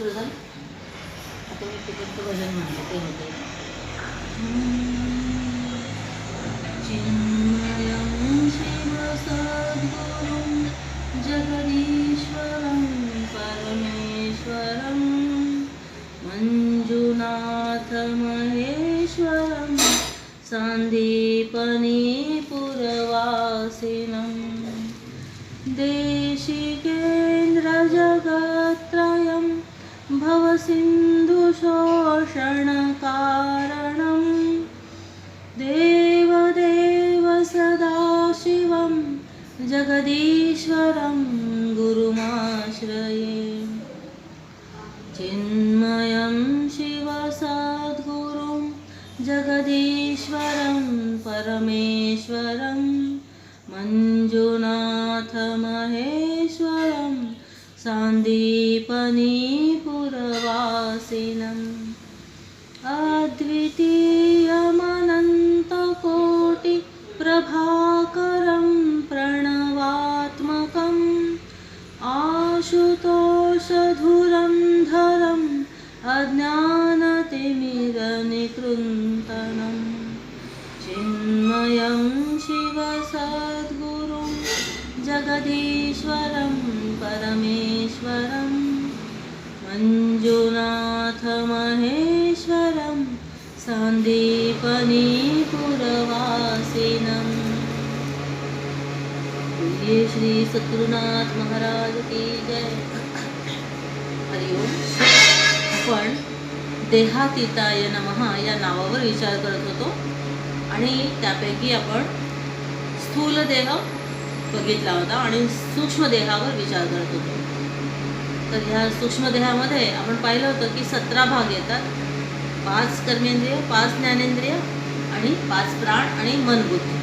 सुरू आता मी तिकडचं वजन म्हणते ते होते. चिन्मयं शिवसद्गुरुं जगदीश्वरं परमेश्वरं मञ्जुनाथमहेश्वरं सान्दीपनीपुरवासिनं भवसिन्धुशोषणकारणं देवदेव सदाशिवं जगदीश्वरं गुरुमाश्रये। चिन्मयं शिवसद्गुरुं जगदीश्वरं परमेश्वरं। मञ्जुनाथमहेश्वरं सान्दीपनीपुरवासिनम्। अद्वितीयमनन्तकोटिप्रभाकरं प्रणवात्मकम् आशुतोषधुरं धरम् अज्ञानतिमिरनिकृन्तनं चिन्मयं शिवसद्गुरुं जगदीश्वरं परमेश्वरं मञ्जुनाथमहेश्वरं सान्दीपनीपुरवासिनम्। ये श्री सद्गुरुनाथ महाराज की जय। हरिओम आपण देहातीताय नमः या नावावर विचार करत होतो आणि त्यापैकी आपण स्थूल देह बघितला होता आणि सूक्ष्म देहावर विचार करत होतो. तर ह्या सूक्ष्म देहामध्ये आपण पाहिलं होतं की सतरा भाग येतात. पाच कर्मेंद्रिय पाच ज्ञानेंद्रिय आणि पाच प्राण आणि मनबुद्धी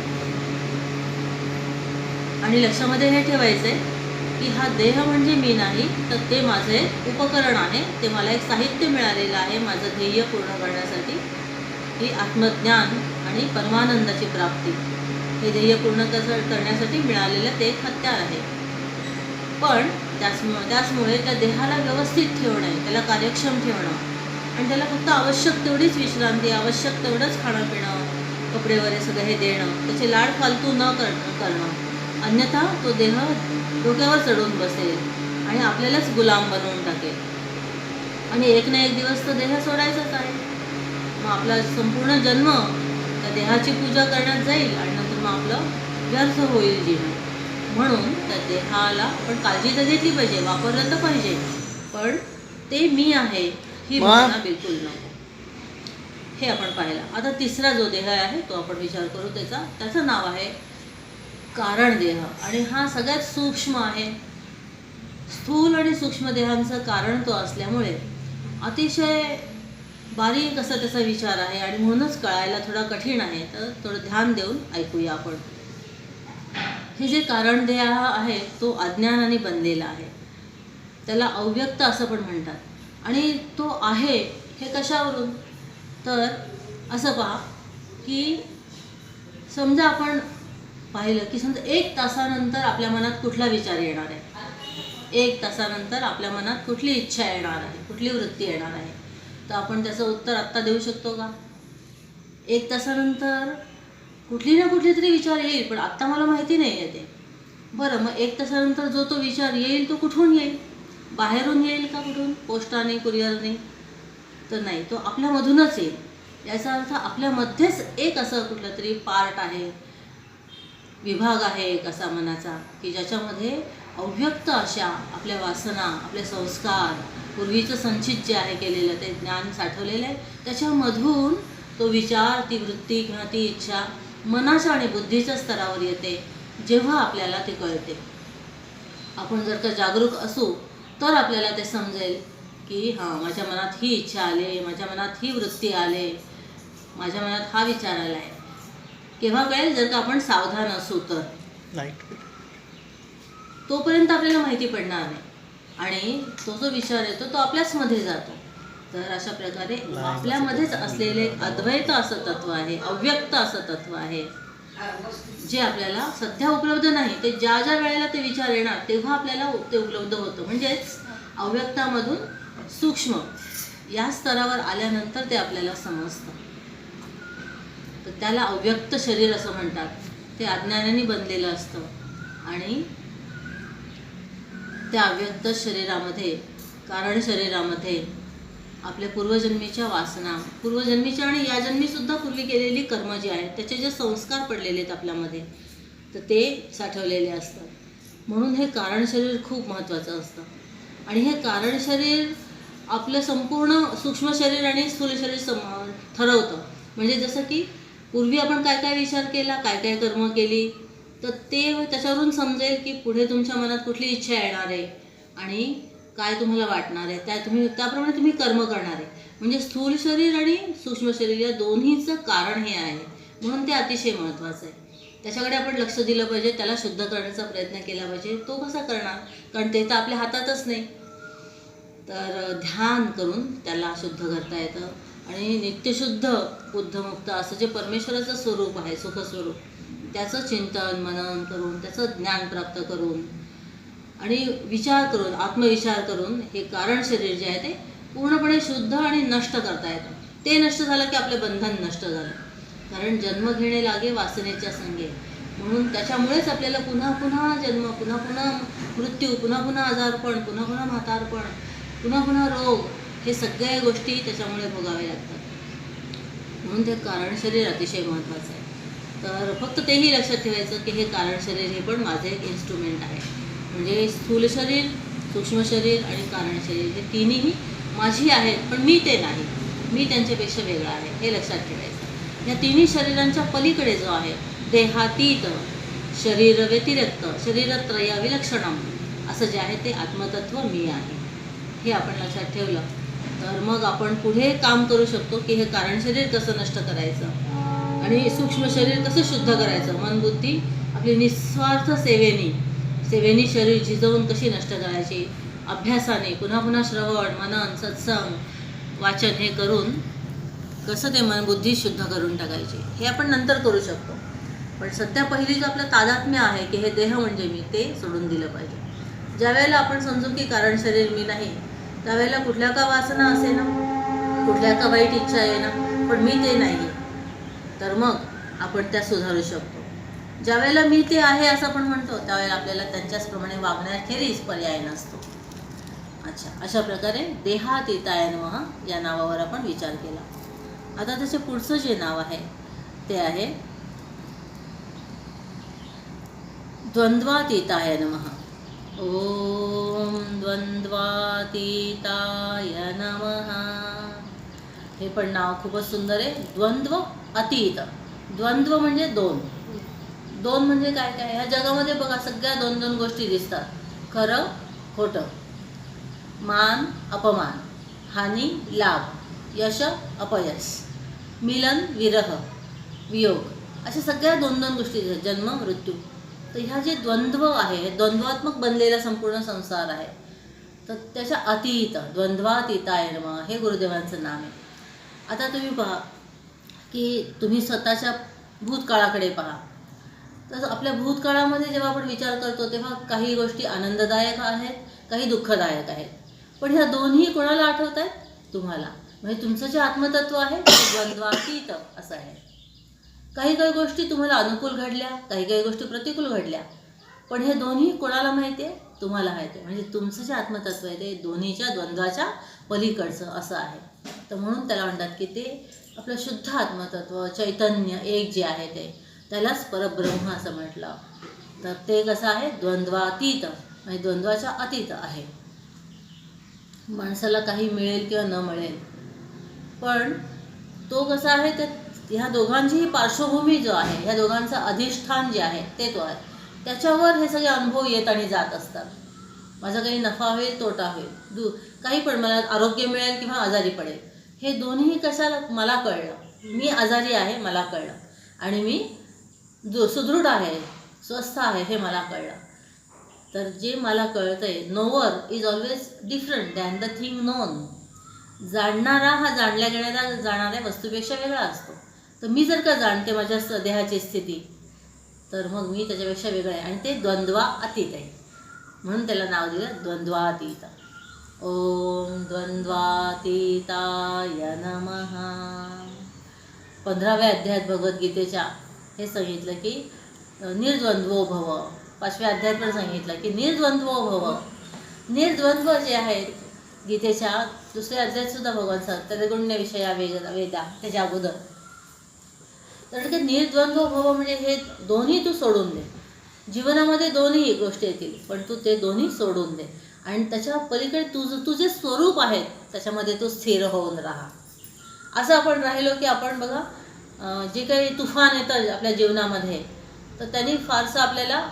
आणि लक्षामध्ये हे ठेवायचं आहे की हा देह म्हणजे मी नाही तर ते माझे उपकरण आहे ते मला एक साहित्य मिळालेलं आहे माझं ध्येय पूर्ण करण्यासाठी. ही आत्मज्ञान आणि परमानंदाची प्राप्ती. हे ध्येय पूर्ण करण्यासाठी मिळालेलं ते एक हत्यार आहे. पण त्याच त्याचमुळे त्या देहाला व्यवस्थित ठेवणं त्याला कार्यक्षम ठेवणं आणि त्याला फक्त आवश्यक तेवढीच विश्रांती आवश्यक तेवढंच खाणं पिणं कपडे वगैरे सगळं हे देणं त्याचे लाड फालतू न कर करणं. अन्यथा तो देह डोक्यावर चढून बसेल आणि आपल्यालाच गुलाम बनवून टाकेल. आणि एक ना एक दिवस तो देह सोडायचाच आहे. मग आपला संपूर्ण जन्म त्या देहाची पूजा करण्यात जाईल आणि नंतर मग आपलं व्यर्थ होईल जीवन. म्हणून त्या देहाला आपण काळजी तर घेतली पाहिजे वापरलं तर पाहिजे. पण ते मी आहे. ही? भावना बिलकुल नको. हे आपण पाहिलं. आता तिसरा जो देह आहे तो आपण विचार करू त्याचा. त्याचं नाव आहे कारण देह आणि हा सगळ्यात सूक्ष्म आहे. स्थूल आणि सूक्ष्म देहांचं कारण तो असल्यामुळे अतिशय बारीक असा त्याचा विचार आहे. आणि म्हणूनच कळायला थोडा कठीण आहे. तर थोडं ध्यान देऊन ऐकूया आपण. हे जे कारण देह आहे तो अज्ञानाने बनलेला आहे. त्याला अव्यक्त असं पण म्हणतात. आणि तो आहे हे कशावरून? तर असं पहा की समजा आपण पाहिलं की समजा एक तासानंतर आपल्या मनात कुठला विचार येणार आहे? एक तासानंतर आपल्या मनात कुठली इच्छा येणार आहे? कुठली वृत्ती येणार आहे? तर आपण त्याचं उत्तर आत्ता देऊ शकतो का? एक तासानंतर कुठली ना कुठली तरी विचार येईल पण आत्ता मला माहिती नाही आहे ते. बरं मग एक तासानंतर जो तो विचार येईल तो कुठून येईल? बाहेरून येईल का कुठून? पोस्टाने कुरिअरने तर नाही तो आपल्यामधूनच येईल. याचा अर्थ आपल्यामध्येच एक असं कुठलं तरी पार्ट आहे विभाग आहे एक असा मनाचा की ज्याच्यामध्ये अव्यक्त अशा आपल्या वासना आपले संस्कार पूर्वीचं संचित जे आहे केलेलं ते ज्ञान साठवलेलं आहे. त्याच्यामधून तो विचार ती वृत्ती किंवा ती इच्छा मनाच्या आणि बुद्धीच्या स्तरावर येते जेव्हा आपल्याला ते कळते. आपण जर का जागरूक असू तर आपल्याला ते समजेल की हां माझ्या मनात ही इच्छा आली माझ्या मनात ही वृत्ती आले माझ्या मनात हा विचार आला आहे केव्हा कळेल? जर का आपण सावधान असू तर. तोपर्यंत आपल्याला माहिती पडणार नाही. आणि तो जो विचार येतो तो आपल्याच मध्ये जातो. तर अशा प्रकारे आपल्यामध्येच असलेले एक अद्वैत असं तत्व आहे अव्यक्त असं तत्व आहे. जे आपल्याला सध्या उपलब्ध नाही ते ज्या ज्या वेळेला ते विचार येणार तेव्हा आपल्याला ते उपलब्ध होतं. म्हणजेच अव्यक्तामधून सूक्ष्म या स्तरावर आल्यानंतर ते आपल्याला समजतं. तर त्याला अव्यक्त शरीर असं म्हणतात. ते अज्ञानाने बनलेलं असतं. आणि त्या अव्यक्त शरीरामध्ये कारण शरीरामध्ये आपल्या पूर्वजन्मीच्या वासना पूर्वजन्मीच्या आणि या जन्मीसुद्धा पूर्वी केलेली कर्म जी आहेत त्याचे जे संस्कार पडलेले आहेत आपल्यामध्ये तर ते साठवलेले असतात. म्हणून हे कारण शरीर खूप महत्त्वाचं असतं. आणि हे कारण शरीर आपलं संपूर्ण सूक्ष्म शरीर आणि स्थूल शरीर सम ठरवतं. म्हणजे जसं की पूर्वी आपण काय काय विचार केला काय काय कर्म केली तर ते त्याच्यावरून समजेल की पुढे तुमच्या मनात कुठली इच्छा येणार आहे. आणि काय तुम्हाला वाटणार आहे? त्या तुम्ही त्याप्रमाणे तुम्ही कर्म करणार आहे. म्हणजे स्थूल शरीर आणि सूक्ष्म शरीर या दोन्हीचं कारण हे आहे. म्हणून ते अतिशय महत्त्वाचं आहे. त्याच्याकडे आपण लक्ष दिलं पाहिजे त्याला शुद्ध करण्याचा प्रयत्न केला पाहिजे. तो कसा करणार? कारण ते तर आपल्या हातातच नाही. तर ध्यान करून त्याला शुद्ध करता येतं. आणि नित्यशुद्ध बुद्धमुक्त असं जे परमेश्वराचं स्वरूप आहे सुखस्वरूप त्याचं चिंतन मनन करून त्याचं ज्ञान प्राप्त करून आणि विचार करून आत्मविचार करून हे कारण शरीर जे आहे ते पूर्णपणे शुद्ध आणि नष्ट करता येतं. ते नष्ट झालं की आपलं बंधन नष्ट झालं. कारण जन्म घेणे लागे वासनेच्या संगे. म्हणून त्याच्यामुळेच आपल्याला पुन्हा पुन्हा जन्म पुन्हा पुन्हा मृत्यू पुन्हा पुन्हा आजारपण पुन्हा पुन्हा म्हातारपण पुन्हा पुन्हा रोग हे सगळ्या गोष्टी त्याच्यामुळे भोगावे लागतात. म्हणून ते कारण शरीर अतिशय महत्त्वाचं आहे. तर फक्त तेही लक्षात ठेवायचं की हे कारण शरीर हे पण माझे एक इन्स्ट्रुमेंट आहे. म्हणजे स्थूल शरीर सूक्ष्म शरीर आणि कारण शरीर हे तिन्ही माझी आहेत पण मी ते नाही. मी त्यांच्यापेक्षा वेगळा आहे हे लक्षात ठेवायचं. या तिन्ही शरीरांच्या पलीकडे जो आहे देहातीत शरीर व्यतिरिक्त शरीरत्रया विलक्षणम असं जे आहे ते आत्मतत्व मी आहे. हे आपण लक्षात ठेवलं. तर मग आपण पुढे काम करू शकतो की हे कारण शरीर कसं नष्ट करायचं? आणि सूक्ष्म शरीर कसं शुद्ध करायचं? मन बुद्धी आपली निस्वार्थ सेवेनी सेवेनी शरीर झिजवून कशी नष्ट करायची? अभ्यासाने पुन्हा पुन्हा श्रवण मनन सत्संग वाचन हे करून कसं ते मन बुद्धी शुद्ध करून टाकायची? हे आपण नंतर करू शकतो. पण सध्या पहिली जो आपलं तादात्म्य आहे की हे देह म्हणजे मी ते सोडून दिलं पाहिजे. ज्यावेळेला आपण समजू की कारण शरीर मी नाही त्यावेळेला कुठल्या का वासना असे ना? कुठल्या का वाईट इच्छा आहे ना? पण मी ते नाही. तर मग आपण त्या सुधारू शकतो. ज्या वेळेला मी ते आहे असं आपण म्हणतो त्यावेळेला आपल्याला त्यांच्याचप्रमाणे वागण्याखेरीज पर्याय नसतो. अच्छा अशा प्रकारे देहातीताय या नावावर आपण विचार केला. आता त्याचे पुढचं जे नाव आहे ते आहे द्वंद्वातीताय नमः. ओम द्वंद्वातीताय नमः. हे पण नाव खूपच सुंदर आहे. द्वंद्व अतीत. द्वंद्व म्हणजे दोन. दोन म्हणजे काय काय? ह्या जगामध्ये बघा सगळ्या दोन दोन गोष्टी दिसतात. खरं खोटं. मान अपमान. हानी लाभ. यश अपयश. मिलन विरह. वियोग. अशा सगळ्या दोन दोन गोष्टी दिसतात. जन्म मृत्यू. तर ह्या जे द्वंद्व आहे हे द्वंद्वात्मक बनलेला संपूर्ण संसार आहे. तर त्याच्या अतीत द्वंद्वातीताय नमः हे गुरुदेवांचं नाम आहे. आता तुम्ही पहा की तुम्ही स्वतःच्या भूतकाळाकडे पहा. तर आपल्या भूतकाळामध्ये जेव्हा आपण विचार करतो तेव्हा काही गोष्टी आनंददायक आहेत काही दुःखदायक आहेत. पण ह्या दोन्ही कोणाला आठवत आहेत? तुम्हाला. म्हणजे तुमचं जे आत्मतत्व आहे ते द्वंद्वातीत असं आहे. काही काही गोष्टी तुम्हाला अनुकूल घडल्या काही काही गोष्टी प्रतिकूल घडल्या. पण हे दोन्ही कोणाला माहिती आहे? तुम्हाला माहिती आहे. म्हणजे तुमचं जे आत्मतत्व आहे ते दोन्हीच्या द्वंद्वाच्या पलीकडचं असं आहे. तर म्हणून त्याला म्हणतात की ते आपलं शुद्ध आत्मतत्व चैतन्य एक जे आहे ते. त्यालाच परब्रह्म असं म्हटलं. तर ते कसं आहे? द्वंद्वातीत. म्हणजे द्वंद्वाच्या अतीत आहे. माणसाला काही मिळेल किंवा न मिळेल. पण तो कसा आहे? ते ह्या दोघांचीही पार्श्वभूमी जो आहे ह्या दोघांचं अधिष्ठान जे आहे ते तो आहे. त्याच्यावर हे सगळे अनुभव येत आणि जात असतात. माझा काही नफा होईल तोटा होईल दू काही पण मला आरोग्य मिळेल किंवा आजारी पडेल. हे दोन्ही कशाला मला कळलं. मी आजारी आहे मला कळलं. आणि मी जो सुदृढ आहे स्वस्थ आहे हे मला कळलं. तर जे मला कळतंय knower is always different than the thing known जाणणारा हा जाणल्या गेणाऱ्या जाणाऱ्या वस्तूपेक्षा वेगळा असतो. तर मी जर का जाणते माझ्या स- देहाची स्थिती तर मग मी त्याच्यापेक्षा वेगळं आहे. आणि ते द्वंद्वा अतीत आहे. म्हणून त्याला नाव दिलं द्वंद्वातीत. ओम द्वंद्वातीताय नम. पंधराव्या अध्यायात भगवद्गीतेच्या हे सांगितलं की निर्द्वंद्वो भव. पाचव्या अध्यायात पण सांगितलं की निर्द्वंद्वो भव. निर्द्वंद्व जे आहेत गीतेच्या दुसऱ्या अध्यायात सुद्धा भगवान सांगतात त्रिगुण्य विषया वेग वेदा त्याच्या अगोदर. तर ते निर्द्वंद्व भव म्हणजे हे दोन्ही तू सोडून दे. जीवनामध्ये दोन्ही गोष्टी येतील पण तू ते दोन्ही सोडून दे. आणि त्याच्या पलीकडे तुझं तुझे स्वरूप आहे त्याच्यामध्ये तू स्थिर होऊन राहा. असं आपण राहिलो की आपण बघा जे काही तुफान येतं आपल्या जीवनामध्ये तर त्यांनी फारसं आपल्याला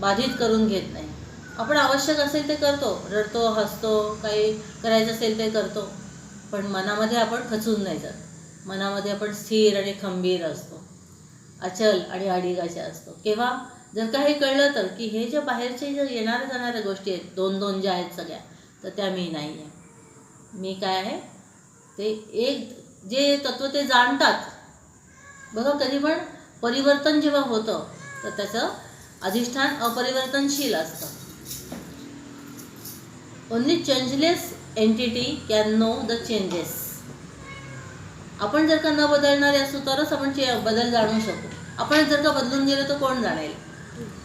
बाधित करून घेत नाही. आपण आवश्यक असेल ते करतो. रडतो हसतो काही करायचं असेल ते करतो. पण मनामध्ये आपण खचून नाही जात. मनामध्ये आपण स्थिर आणि खंबीर असतो. अचल आणि अडिगाचे असतो. केव्हा जर का हे कळलं तर की हे जे बाहेरचे जे येणाऱ्या जाणाऱ्या गोष्टी आहेत दोन दोन ज्या आहेत सगळ्या तर त्या मी नाही आहे मी काय आहे? ते एक जे तत्व ते जाणतात बघा कधी पण परिवर्तन जेव्हा होतं तर त्याचं अधिष्ठान अपरिवर्तनशील असतं. Only changeless entity can know the changes आपण जर का न बदलणारे असू तरच आपण चे बदल जाणू शकू. आपण जर का बदलून गेलो तर कोण जाणेल?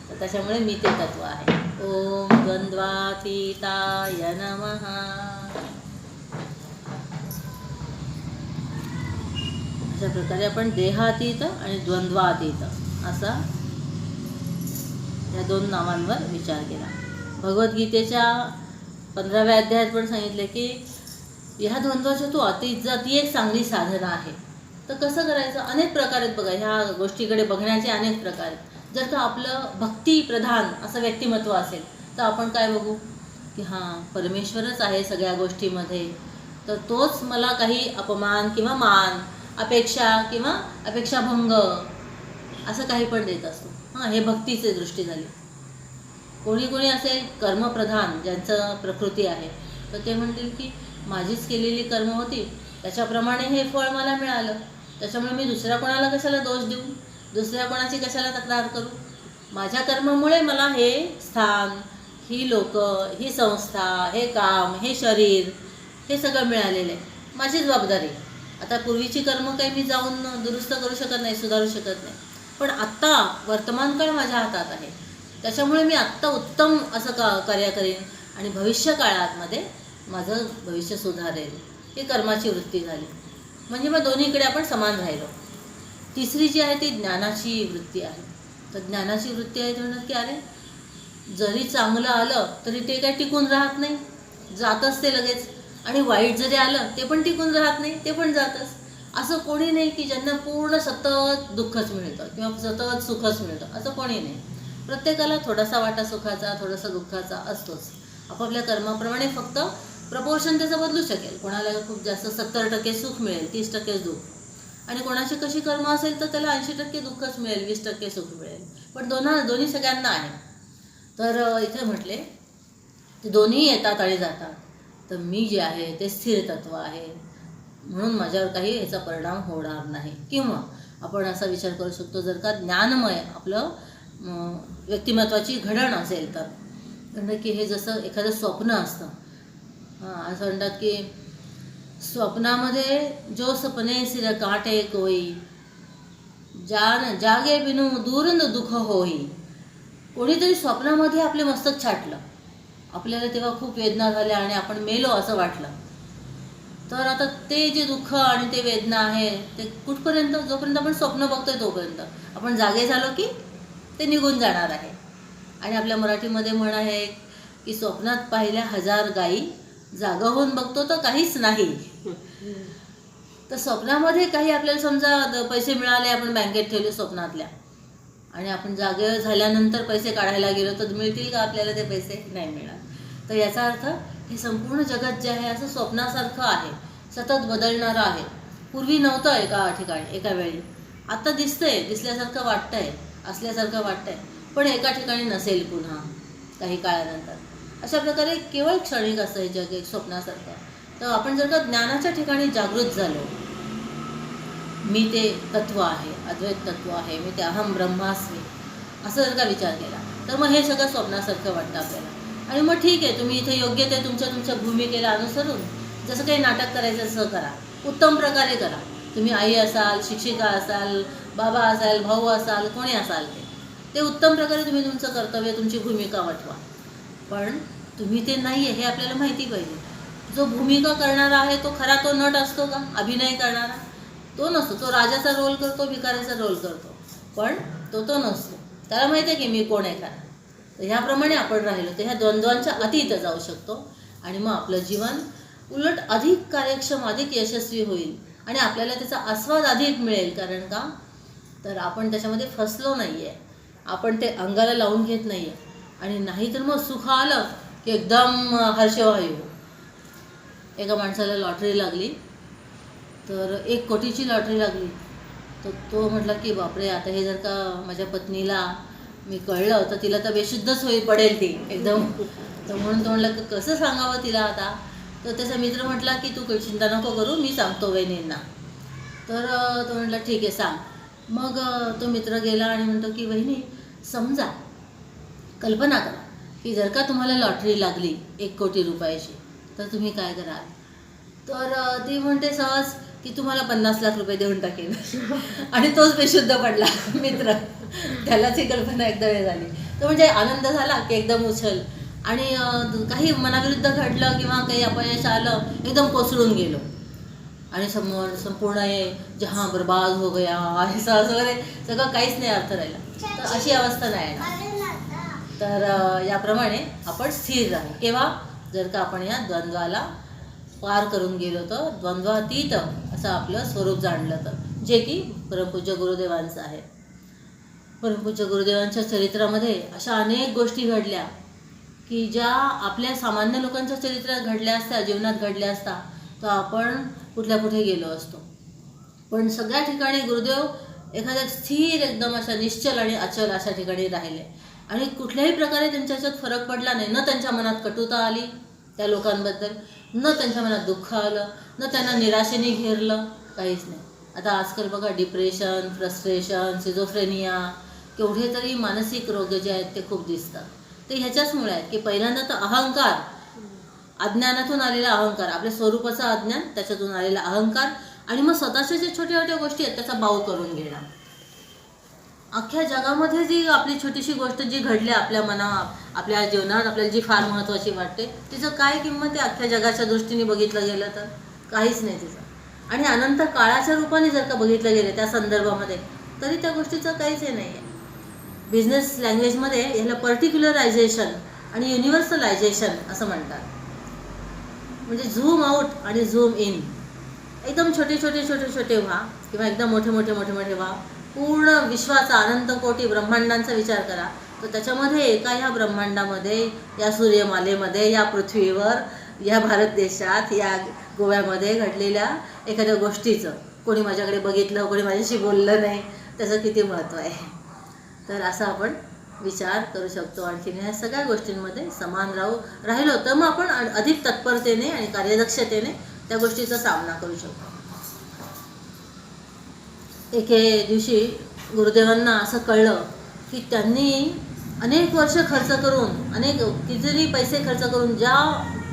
तर त्याच्यामुळे मी ते तत्व आहे. ओम द्वंद्वातीताय नमः. अशा प्रकारे आपण देहातीत आणि द्वंद्वातीत असा या दोन नावांवर विचार केला. भगवद्गीतेच्या पंधराव्या अध्यायात पण सांगितले की ह्या द्वंद्वाच्या तू अतीत जा ती एक चांगली साधना आहे. तर कसं करायचं? अनेक प्रकार आहेत बघा ह्या गोष्टीकडे बघण्याचे अनेक प्रकार आहेत. जर का आपलं भक्तिप्रधान असं व्यक्तिमत्व असेल तर आपण काय बघू? की हां परमेश्वरच आहे सगळ्या गोष्टीमध्ये. तर तोच मला काही अपमान किंवा मान अपेक्षा किंवा अपेक्षाभंग असं काही पण देत असतो. हां हे भक्तीचे दृष्टी झाली. कोणी कोणी असे कर्मप्रधान ज्यांचं प्रकृती आहे तर ते म्हणतील की माझीच केलेली कर्म होती त्याच्याप्रमाणे हे फळ मला मिळालं. त्याच्यामुळे मी दुसऱ्या कोणाला कशाला दोष देऊ? दुसऱ्या कोणाची कशाला तक्रार करू? माझ्या कर्मामुळे मला हे स्थान ही लोक ही संस्था हे काम हे शरीर हे सगळं मिळालेलं आहे. माझी जबाबदारी. आता पूर्वीची कर्म काही मी जाऊन दुरुस्त करू शकत नाही सुधारू शकत नाही. पण आत्ता वर्तमान काळ माझ्या हातात आहे. त्याच्यामुळे मी आत्ता उत्तम असं का कार्य करेन आणि भविष्य काळामध्ये माझं भविष्य सुधारेल. ही कर्माची वृत्ती झाली. म्हणजे मग दोन्हीकडे आपण समान राहिलो. तिसरी जी आहे ती ज्ञानाची वृत्ती आहे. तर ज्ञानाची वृत्ती आहे ते की अरे जरी चांगलं आलं तरी ते काय टिकून राहत नाही. जातच ते लगेच. आणि वाईट जरी आलं ते पण टिकून राहत नाही ते पण जातच. असं कोणी नाही की ज्यांना पूर्ण सतत दुःखच मिळतं किंवा सतत सुखच मिळतं असं कोणी नाही. प्रत्येकाला थोडासा वाटा सुखाचा थोडासा दुःखाचा असतोच. आपापल्या कर्माप्रमाणे फक्त प्रपोर्शन त्याचं बदलू शकेल. कोणाला खूप जास्त सत्तर टक्के सुख मिळेल तीस टक्के दुःख. आणि कोणाची कशी कर्म असेल तर त्याला ऐंशी टक्के दुःखच मिळेल वीस टक्के सुख मिळेल. पण दोन्हा दोन्ही सगळ्यांना आहे. तर इथे म्हटले ते दोन्ही येतात आणि जातात. तर मी जे आहे ते स्थिर तत्व आहे. म्हणून माझ्यावर काही याचा परिणाम होणार नाही. किंवा आपण असा विचार करू शकतो जर का ज्ञानमय आपलं व्यक्तिमत्वाची घडण असेल तर. म्हणजे की हे जसं एखादं स्वप्न असतं. हां असं म्हणतात की स्वप्नामध्ये जो सपने सिर काटे कोई जान जागे बिनू दूर दुःख होई. कोणीतरी स्वप्नामध्ये आपले मस्तक छाटलं. आपल्याला तेव्हा खूप वेदना झाल्या आणि आपण मेलो असं वाटलं. तर आता ते जे दुःख आणि ते वेदना आहे ते कुठपर्यंत जोपर्यंत आपण स्वप्न बघतोय तोपर्यंत. आपण जागे झालो की ते निघून जाणार आहे. आणि आपल्या मराठीमध्ये म्हण आहे की स्वप्नात पाहिल्या हजार गायी जागा होऊन बघतो तर काहीच नाही. तर स्वप्नामध्ये काही आपल्याला समजा पैसे मिळाले आपण बँकेत ठेवले स्वप्नातल्या. आणि आपण जागे झाल्यानंतर पैसे काढायला गेलो तर मिळतील का आपल्याला ते पैसे? नाही मिळणार तर याचा अर्थ हे संपूर्ण जगत जे आहे असं स्वप्नासारखं आहे सतत बदलणारं आहे. पूर्वी नव्हतं एका ठिकाणी एका वेळी. आता दिसतंय दिसल्यासारखं वाटतंय असल्यासारखं वाटतंय पण एका ठिकाणी नसेल पुन्हा काही काळानंतर. अशा प्रकारे केवळ क्षणिक असतं हे जग एक स्वप्नासारखं. तर आपण जर का ज्ञानाच्या ठिकाणी जागृत झालो मी ते तत्व आहे अद्वैत तत्व आहे मी ते अहम ब्रह्मास्मी असं जर का विचार केला तर मग हे सगळं स्वप्नासारखं वाटतं आपल्याला. आणि मग ठीक आहे तुम्ही इथे योग्य ते तुमच्या तुमच्या भूमिकेला अनुसरून जसं काही नाटक करायचं असं करा. उत्तम प्रकारे करा. तुम्ही आई असाल शिक्षिका असाल बाबा असाल भाऊ असाल कोणी असाल ते ते उत्तम प्रकारे तुम्ही तुमचं कर्तव्य तुमची भूमिका वाटवा पण तुम्ही ते नाही आहे हे आपल्याला माहिती पाहिजे. जो भूमिका करणारा आहे तो खरा तो नट असतो का? अभिनय करणारा? तो नसतो. तो राजाचा रोल करतो भिकाऱ्याचा रोल करतो. पण तो तो नसतो. त्याला माहिती आहे की मी कोण आहे खरा? तर ह्याप्रमाणे आपण राहिलो. तर ह्या द्वंद्वांच्या अतीत जाऊ शकतो. आणि मग आपलं जीवन उलट अधिक कार्यक्षम अधिक यशस्वी होईल. आणि आपल्याला त्याचा आस्वाद अधिक मिळेल. कारण का? तर आपण त्याच्यामध्ये फसलो नाही आहे आपण ते अंगाला लावून घेत नाही आहे आणि नाही तर मग सुख आलं की एकदम हर्षवायू. एका माणसाला लॉटरी लागली. तर एक कोटीची लॉटरी लागली. तर तो म्हटला की बापरे आता हे जर का माझ्या पत्नीला मी कळलं तर तिला तर बेशुद्धच होईल पडेल ती एकदम. तर म्हणून तो म्हटलं कसं सांगावं तिला आता? तर त्याचा मित्र म्हटला की तू काही चिंता नको करू मी सांगतो वहिनींना. तर तो म्हटला ठीक आहे सांग. मग तो मित्र गेला आणि म्हणतो की वहिनी समजा कल्पना करा की जर का तुम्हाला लॉटरी लागली एक कोटी रुपयाची तर तुम्ही काय कराल? तर ती म्हणते सहज की तुम्हाला पन्नास लाख रुपये देऊन टाकेन. आणि तोच बेशुद्ध पडला मित्र. त्यालाच ही कल्पना एकदा हे झाली. तर म्हणजे आनंद झाला की एकदम उछल. आणि काही मनाविरुद्ध घडलं किंवा काही अपयश आलं एकदम कोसळून गेलो. आणि समोर संपूर्ण हे जहा बर्बाद हो गया असं असं वगैरे सगळं काहीच नाही अर्थ राहिला. तर अशी अवस्था नाही ना तर याप्रमाणे आपण स्थिर राहू. केव्हा जर का आपण या द्वंद्वाला पार करून गेलो तर द्वंद्वातीत असं आपलं स्वरूप जाणलं तर जे की परमपूज्य गुरुदेवांचं आहे. परमपूज्य गुरुदेवांच्या चरित्रामध्ये अशा अनेक गोष्टी घडल्या की ज्या आपल्या सामान्य लोकांच्या चरित्रात घडल्या असत्या जीवनात घडल्या असता तर आपण कुठल्या कुठे गेलो असतो. पण सगळ्या ठिकाणी गुरुदेव एखाद्या स्थिर एकदम अशा निश्चल आणि अचल अशा ठिकाणी राहिले. आणि कुठल्याही प्रकारे त्यांच्याच्यात फरक पडला नाही. न त्यांच्या मनात कटुता आली त्या लोकांबद्दल. न त्यांच्या मनात दुःख आलं. न त्यांना निराशेने घेरलं. काहीच नाही. आता आजकाल बघा डिप्रेशन फ्रस्ट्रेशन सिझोफ्रेनिया केवढे तरी मानसिक रोग जे आहेत ते खूप दिसतात. ते ह्याच्याचमुळे आहेत की पहिल्यांदा तर अहंकार अज्ञानातून आलेला अहंकार आपल्या स्वरूपाचा अज्ञान त्याच्यातून आलेला अहंकार आणि मग स्वतःच्या ज्या छोट्या छोट्या गोष्टी आहेत त्याचा बाव करून घेणं. अख्ख्या जगामध्ये जी आपली छोटीशी गोष्ट जी घडली आपल्या मना आपल्या जीवनात आपल्याला जी फार महत्त्वाची वाटते तिचं काय किंमत आहे अख्ख्या जगाच्या दृष्टीने बघितलं गेलं तर? काहीच नाही तिचं. आणि अनंत काळाच्या रूपाने जर का बघितलं गेलं त्या संदर्भामध्ये तरी त्या गोष्टीचं काहीच हे नाही आहे बिझनेस लँग्वेजमध्ये ह्याला पर्टिक्युलरायझेशन आणि युनिव्हर्सलायझेशन असं म्हणतात. म्हणजे झूम आउट आणि झूम इन एकदम छोटे छोटे छोटे छोटे व्हा किंवा एकदम मोठे मोठे मोठे मोठे व्हा. पूर्ण विश्वाचा अनंत कोटी ब्रह्मांडांचा विचार करा. तर त्याच्यामध्ये एका ह्या ब्रह्मांडामध्ये या सूर्यमालेमध्ये या पृथ्वीवर या भारत देशात या गोव्यामध्ये घडलेल्या एखाद्या गोष्टीचं. कोणी माझ्याकडे बघितलं कोणी माझ्याशी बोललं नाही त्याचं किती महत्त्व आहे? तर असा आपण विचार करू शकतो आणखीन. ह्या सगळ्या गोष्टींमध्ये समान राहू राहिलो तर मग आपण अधिक तत्परतेने आणि कार्यदक्षतेने त्या गोष्टीचा सामना करू शकतो. एके दिवशी गुरुदेवांना असं कळलं की त्यांनी अनेक वर्ष खर्च करून अनेक कितीतरी पैसे खर्च करून ज्या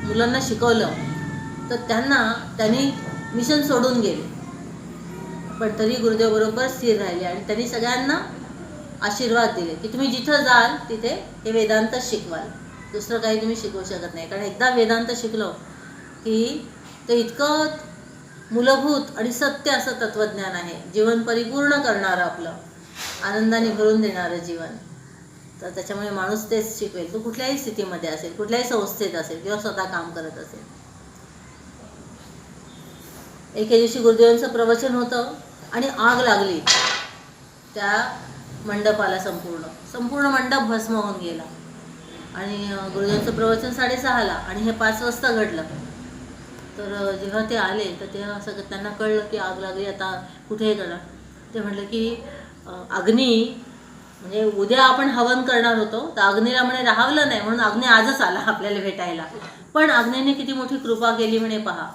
मुलांना शिकवलं तर त्यांना त्यांनी मिशन सोडून गेले. पण तरी गुरुदेव बरोबर स्थिर राहिले आणि त्यांनी सगळ्यांना आशीर्वाद दिले की तुम्ही जिथं जाल तिथे हे वेदांत शिकवाल. दुसरं काही तुम्ही शिकवू शकत नाही. कारण एकदा वेदांत शिकलो की ते इतकं मूलभूत आणि सत्य असं तत्वज्ञान आहे. जीवन परिपूर्ण करणारं आपलं. आनंदाने भरून देणारं जीवन. तर त्याच्यामुळे माणूस तेच शिकवेल. तो कुठल्याही स्थितीमध्ये असेल कुठल्याही संस्थेत असेल किंवा स्वतः काम करत असेल. एके दिवशी गुरुदेवांचं प्रवचन होतं आणि आग लागली. त्या मंडपाला संपूर्ण. संपूर्ण मंडप भस्म होऊन गेला. आणि गुरुदेवचं प्रवचन साडेसहाला आणि हे पाच वाजता घडलं. तर जेव्हा ते आले तर तेव्हा सगळं त्यांना कळलं की आग लागली. आता कुठे करणार ते म्हटलं की अग्नी म्हणजे उद्या आपण हवन करणार होतो. तर अग्नीला म्हणे राहावलं नाही म्हणून अग्नी आजच आला आपल्याला भेटायला. पण अग्नीने किती मोठी कृपा केली म्हणे पहा.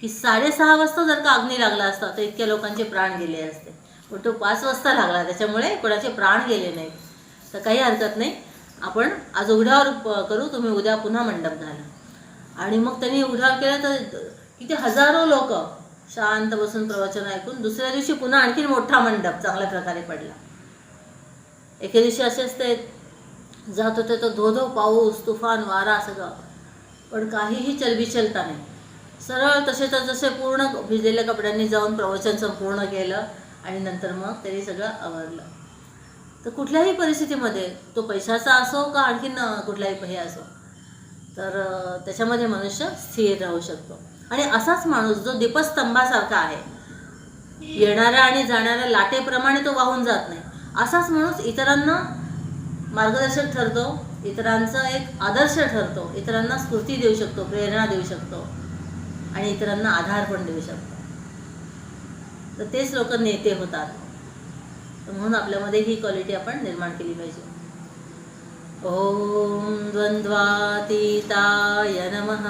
की साडेसहा वाजता जर का अग्नी लागला असता तर इतक्या लोकांचे प्राण गेले असते. पण तो पाच वाजता लागला त्याच्यामुळे कोणाचे प्राण गेले नाहीत. तर काही हरकत नाही. आपण आज उघड्यावर करू तुम्ही उद्या पुन्हा मंडप घाला. आणि मग त्यांनी उघड्यावर केलं तर किती हजारो लोक शांत बसून प्रवचन ऐकून दुसऱ्या दिवशी पुन्हा आणखीन मोठा मंडप चांगल्या प्रकारे पडला. एके दिवशी असे असते जात होते तो धो धो पाऊस तुफान वारा सगळं. पण काहीही चलबिचलता नाही. सरळ तसे तर जसे पूर्ण भिजलेल्या कपड्यांनी जाऊन प्रवचन संपूर्ण केलं आणि नंतर मग त्यांनी सगळं आवरलं. तर कुठल्याही परिस्थितीमध्ये तो पैशाचा असो का आणखीन कुठलाही हे असो तर त्याच्यामध्ये मनुष्य स्थिर राहू शकतो. आणि असाच माणूस जो दीपस्तंभासारखा आहे येणाऱ्या आणि जाणाऱ्या लाटेप्रमाणे तो वाहून जात नाही. असाच माणूस इतरांना मार्गदर्शक ठरतो इतरांचा एक आदर्श ठरतो इतरांना स्फूर्ती देऊ शकतो प्रेरणा देऊ शकतो आणि इतरांना आधार पण देऊ शकतो. तर तेच लोक नेते होतात. म्हणून आपल्यामध्ये ही क्वालिटी आपण निर्माण केली पाहिजे. ओम द्वंद्वातीताय नमः.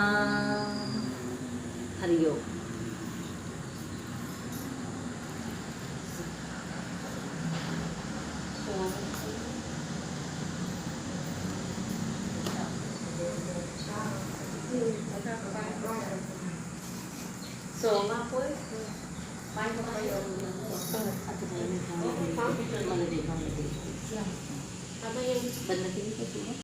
हरि ओम. So, बंद केली का तुला